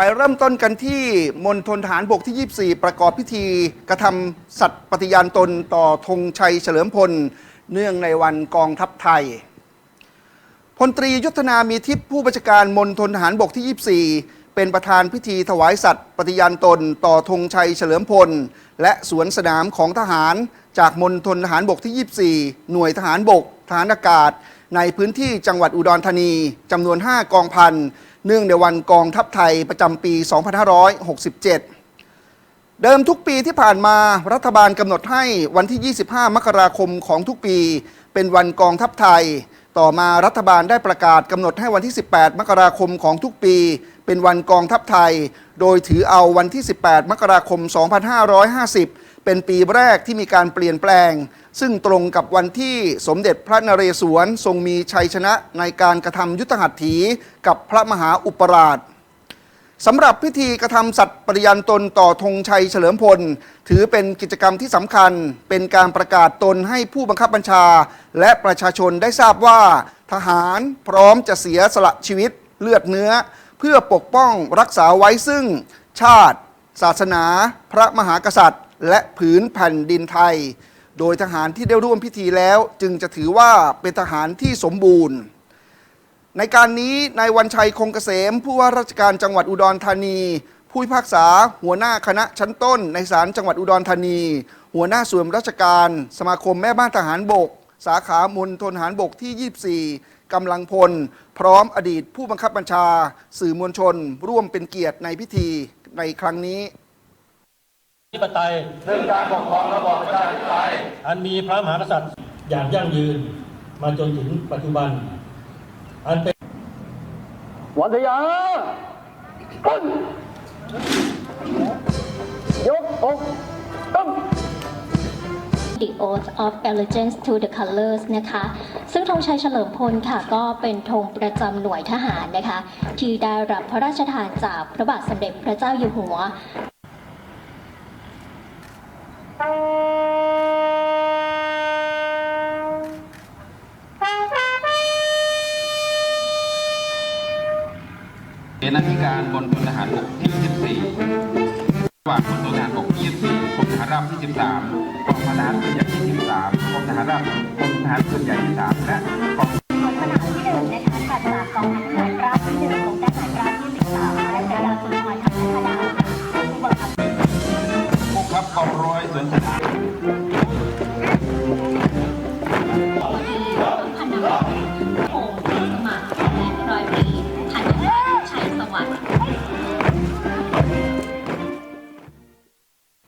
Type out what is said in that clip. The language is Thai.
ไปเริ่มต้นกันที่มณฑลฐานบกที่ 24 ประกอบพิธีกระทำสัตย์ปฏิญาณตนต่อธงชัยเฉลิมพล เนื่องในวันกองทัพไทย พลตรียุทธนามีทิพย์ผู้บัญชาการมณฑลทหารบกที่ 24 เป็นประธานพิธีถวายสัตย์ปฏิญาณตนต่อธงชัยเฉลิมพล และสวนสนามของทหารจากมณฑลทหารบกที่ 24 หน่วยทหารบกทหารอากาศ ในพื้นที่จังหวัดอุดรธานีจำนวน 5 กองพัน เนื่องในวันกองทัพไทยประจำปี 2567 เดิมทุกปีที่ผ่านมารัฐบาลกำหนดให้วันที่ 25 มกราคมของทุกปี เป็นวันกองทัพไทย ต่อมารัฐบาลได้ประกาศกำหนดให้วันที่ 18 มกราคมของทุกปี เป็นวันกองทัพไทย โดยถือเอาวันที่ 18 มกราคม 2550 เป็นปีแรกที่มีการเปลี่ยนแปลง ซึ่งตรงกับวันที่สมเด็จพระนเรศวรทรงมีชัยชนะในการกระทำยุทธหัตถีกับพระมหาอุปราชสำหรับพิธีกระทำสัตย์ปฏิญาณตนต่อธงชัยเฉลิมพล ถือเป็นกิจกรรมที่สำคัญ เป็นการประกาศตนให้ผู้บังคับบัญชา และประชาชนได้ทราบว่า ทหารพร้อมจะเสียสละชีวิตเลือดเนื้อ เพื่อปกป้องรักษาไว้ซึ่ง ชาติ ศาสนา พระมหากษัตริย์ และผืนแผ่นดินไทย โดยทหารที่ได้ร่วมพิธีแล้วจึงจะถือว่าเป็นทหารที่สมบูรณ์ ในการนี้นายวันชัยคงเกษม ผู้ว่าราชการจังหวัดอุดรธานี ผู้พิพากษา หัวหน้าคณะชั้นต้น ในศาลจังหวัดอุดรธานี หัวหน้าส่วนราชการ สมาคมแม่บ้านทหารบก สาขามณฑลทหารบกที่ 24กำลังพล พร้อมอดีตผู้บังคับบัญชา สื่อมวลชน ร่วมเป็นเกียรติในพิธีในครั้งนี้ ธิปไตยซึ่งการปกครองระบอบประชาธิปไตยอันมีพระมหากษัตริย์อย่างยั่งยืนมาจนถึงปัจจุบัน อันเป็นวันทยาขึ้นยกอกตั้ง The Oath of Allegiance to the Colors นะคะ ซึ่งธงชัยเฉลิมพลค่ะ ก็เป็นธงประจำหน่วยทหารนะคะ ที่ได้รับพระราชทานจากพระบาทสมเด็จพระเจ้าอยู่หัว เป็นอธิการบนพลทหารบกที่ 14ระหว่างบนพลทหารบกที่14กรมทหารราบที่ 13กองทหารปืนใหญ่ที่ 13กองทหารราบกองทหารปืนใหญ่ที่ 3 และกองส่นามที่หนึ่นรามกองทัารราบที่หนึ่งกองทหาราบที่สิและกระดาษสุนทรธรรมธาดาผู้บังคับผู้บังคับกองร้อยสวนสนาม one.